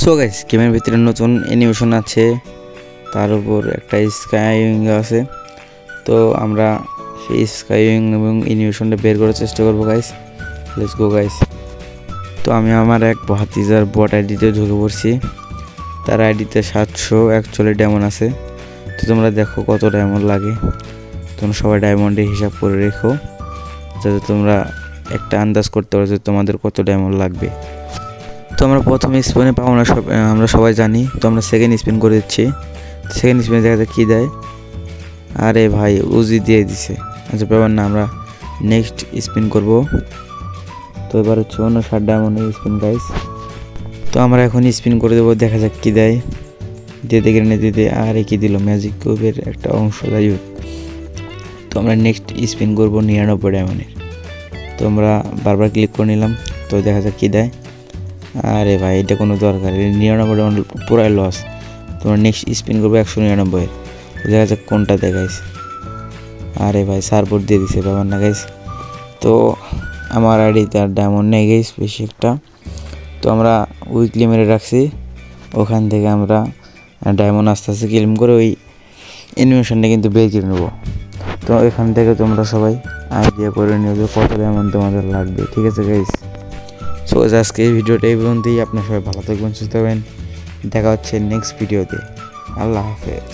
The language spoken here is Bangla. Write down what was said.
সো গাইস গেমের ভিতরে নতুন অ্যানিমেশন আছে। তার উপর একটা স্কাইং আছে। তো আমরা সেই স্কাইং এবং অ্যানিমেশনটা বের করার চেষ্টা করব গাইস লেটস গো গাইস তো আমি আমার এক ভাতিজার বট আইডিতে ঢুকে পড়ছি। তার আইডিতে সাতশো, একচল্লিশ ডায়মন্ড আছে। তো তোমরা দেখো কত ডায়মন্ড লাগে। তোমরা সবাই ডায়মন্ডের হিসাব করে রেখো। যাতে তোমরা একটা আন্দাজ করতে পারো যে তোমাদের কত ডায়মন্ড লাগবে। তো আমরা প্রথম স্পিনে পাবো না সব আমরা সবাই জানি। তো আমরা সেকেন্ড স্পিন করে দিচ্ছি। সেকেন্ড স্পিনে দেখা যায় কী দেয়। আরে ভাই উজি দিয়ে দিছে। আচ্ছা ব্যাপার না, আমরা নেক্সট স্পিন করব। তো এবার হচ্ছে অন্য ষাট ডায়মন্ডের স্পিন গাইস তো আমরা এখন স্পিন করে দেবো, দেখা যাক কী দেয়। দেখে নিয়ে দিতে আরে কী দিল ম্যাজিক কিউবের একটা অংশ, যাই হোক। তো আমরা নেক্সট স্পিন করব নিরানব্বই ডায়মন্ডের তো আমরা বারবার ক্লিক করে নিলাম। তো দেখা যাক কী দেয়। আরে ভাই, এটা কোনো দরকার নিরানব্বই ডায়মন্ড পুরাই লস তোমার নেক্সট স্পিন করব একশো নিরানব্বই। তো দেখা যাক কোনটা দেখাইছে। আরে ভাই সারবোর্ড দিয়ে দিছে, ব্যাপার না গাইস তো আমার আইডিতে আর ডায়মন্ড নেই গাইস বেশি একটা। তো আমরা উইকলি মেরে রাখছি। ওখান থেকে আমরা ডায়মন্ড আস্তে আস্তে ক্লেম করে ওই অ্যানিমেশনটা কিন্তু বের করে নেব। তো এখান থেকে তোমরা সবাই আইডিয়া করে নিও যে কত ডায়মন্ড তোমাদের লাগবে, ঠিক আছে গাইস সো আজকে এই ভিডিওটা এই পর্যন্তই। আপনার সবাই ভালো থাকবেন, সুস্থ থাকবেন। দেখা হচ্ছে নেক্সট ভিডিওতে। আল্লাহ হাফেজ।